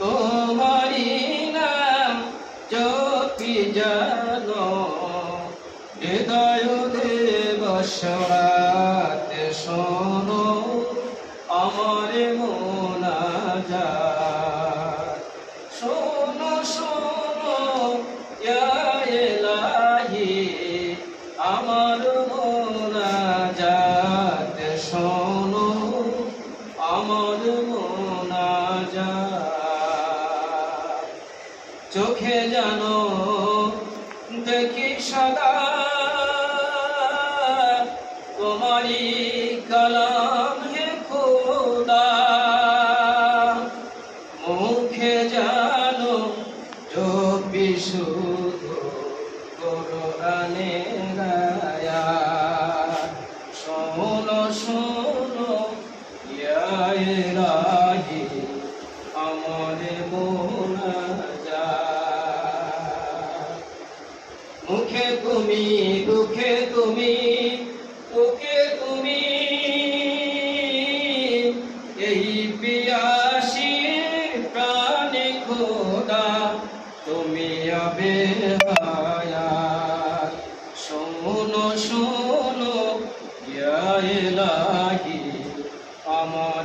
তোমারি নাম জপি জানো, হৃদয় দেব সরাতে শোনো আমার মোনাজা শোনো শোনো, ইয়া এলাহি, আমার চোখে জানো, দেখি সদা তোমারি কলম হে খোদা। মুখে জানো জপি শুধু কোরআনে গায়া শোনো শোনো ইলাহি আমরে মোনাজাত মুখে তুমি, দুঃখে তুমি মুখে তুমি। এই পিয়াসি প্রাণে খোদা, তুমি আবে শোনো শোনো ইয়া আমার